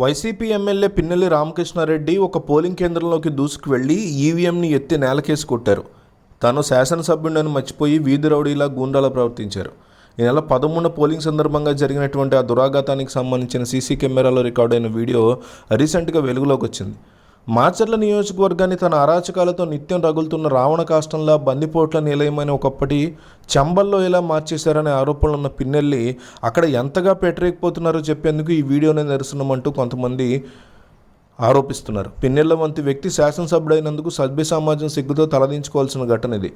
YCP MLA Pinnelli Ramakrishna Reddy ఒక polling కేంద్రంలోకి దూసుకువెళ్ళి ఈవీఎంని ఎత్తి నేలకేసి కొట్టారు. తాను శాసనసభ్యుడని మర్చిపోయి వీధి రౌడీలా గూండాలా ప్రవర్తించారు. ఈ నెల పదమూడు పోలింగ్ సందర్భంగా జరిగినటువంటి ఆ దురాఘాతానికి సంబంధించిన సీసీ కెమెరాలో రికార్డైన వీడియో రీసెంట్గా వెలుగులోకి వచ్చింది. మాచర్ల నియోజకవర్గాన్ని తన అరాచకాలతో నిత్యం రగులుతున్న రావణ కాష్టంలా బందిపోట్ల నిలయమైన ఒకప్పటి చంబల్లో ఎలా మార్చేశారనే ఆరోపణలు ఉన్న పిన్నెల్లి అక్కడ ఎంతగా పెట్టరేకపోతున్నారో చెప్పేందుకు ఈ వీడియోనే నిరసనమంటూ కొంతమంది ఆరోపిస్తున్నారు. పిన్నెళ్ళ వంటి వ్యక్తి శాసనసభ్యుడైనందుకు సభ్య సమాజం సిగ్గుతో తలదించుకోవాల్సిన ఘటన ఇది.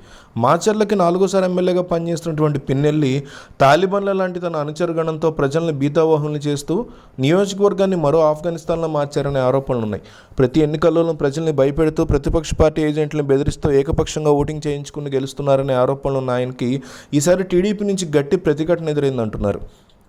మాచర్లకి నాలుగోసారి ఎమ్మెల్యేగా పనిచేస్తున్నటువంటి పిన్నెల్లి తాలిబాన్ల లాంటి తన అనుచరగణంతో ప్రజల్ని బీతావాహనలు చేస్తూ నియోజకవర్గాన్ని మరో ఆఫ్ఘనిస్తాన్లో మార్చారనే ఆరోపణలు ఉన్నాయి. ప్రతి ఎన్నికల్లోనూ ప్రజల్ని భయపెడుతూ ప్రతిపక్ష పార్టీ ఏజెంట్లను బెదిరిస్తూ ఏకపక్షంగా ఓటింగ్ చేయించుకుని గెలుస్తున్నారనే ఆరోపణలు ఉన్న ఆయనకి ఈసారి టీడీపీ నుంచి గట్టి ప్రతిఘటన ఎదురైందంటున్నారు.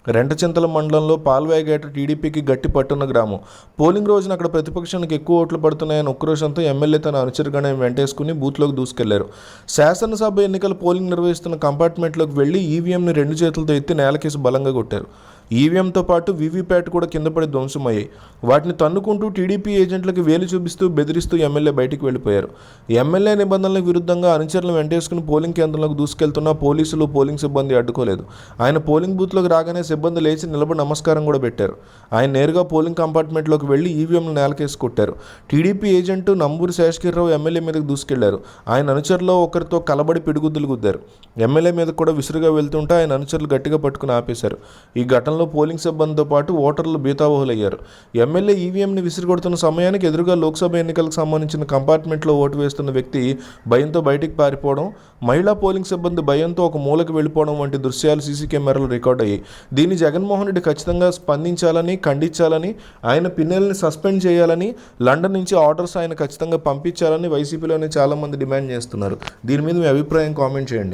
రెంటచింతల మండలంలో పాల్వాయిగేట టీడీపీకి గట్టి పట్టున్న గ్రామం. పోలింగ్ రోజున అక్కడ ప్రతిపక్షానికి ఎక్కువ ఓట్లు పడుతున్నాయని ఉక్రోషంతో ఎమ్మెల్యే తన అనుచరుగానే వెంటేసుకుని బూత్లోకి దూసుకెళ్ళారు. శాసనసభ ఎన్నికల పోలింగ్ నిర్వహిస్తున్న కంపార్ట్మెంట్లోకి వెళ్ళి ఈవీఎంని రెండు చేతులతో ఎత్తి నేలకేసి బలంగా కొట్టారు. ఈవీఎంతో పాటు వీవీప్యాట్ కూడా కింద పడి ధ్వంసమయ్యాయి. వాటిని తన్నుకుంటూ టీడీపీ ఏజెంట్లకు వేలు చూపిస్తూ బెదిరిస్తూ ఎమ్మెల్యే బయటికి వెళ్ళిపోయారు. ఎమ్మెల్యే నిబంధనలకు విరుద్ధంగా అనుచరులను వెంటేసుకుని పోలింగ్ కేంద్రంలోకి దూసుకెళ్తున్న పోలీసులు పోలింగ్ సిబ్బంది అడ్డుకోలేదు. ఆయన పోలింగ్ బూత్లోకి రాగానే సిబ్బంది లేచి నిలబడి నమస్కారం కూడా పెట్టారు. ఆయన నేరుగా పోలింగ్ కంపార్ట్మెంట్లోకి వెళ్ళి ఈవీఎంను నేలకేసి కొట్టారు. TDP agent Namburi Seshagirirao MLA మీదకి దూసుకెళ్ళారు. ఆయన అనుచరులో ఒకరితో కలబడి పిడిగుద్దులు గుద్దారు. ఎమ్మెల్యే మీద కూడా విసురుగా వెళ్తుంటే ఆయన అనుచరులు గట్టిగా పట్టుకుని ఆపేశారు. ఈ ఘటన ఘటనలో పోలింగ్ సిబ్బందితో పాటు ఓటర్లు బీతావహులయ్యారు ఎమ్మెల్యే ఈవీఎంని విసిరిగొడుతున్న సమయానికి ఎదురుగా లోక్సభ ఎన్నికలకు సంబంధించిన కంపార్ట్మెంట్లో ఓటు వేస్తున్న వ్యక్తి భయంతో బయటికి పారిపోవడం మహిళా పోలింగ్ సిబ్బంది భయంతో ఒక మూలకు వెళ్ళిపోవడం వంటి దృశ్యాలు సీసీ కెమెరాలు రికార్డ్ అయ్యాయి. దీన్ని జగన్మోహన్ రెడ్డి ఖచ్చితంగా స్పందించాలని ఖండించాలని ఆయన పిన్నెల్ని సస్పెండ్ చేయాలని లండన్ నుంచి ఆర్డర్స్ ఆయన ఖచ్చితంగా పంపించాలని వైసీపీలోనే చాలామంది డిమాండ్ చేస్తున్నారు. దీని మీద మీ అభిప్రాయం కామెంట్ చేయండి.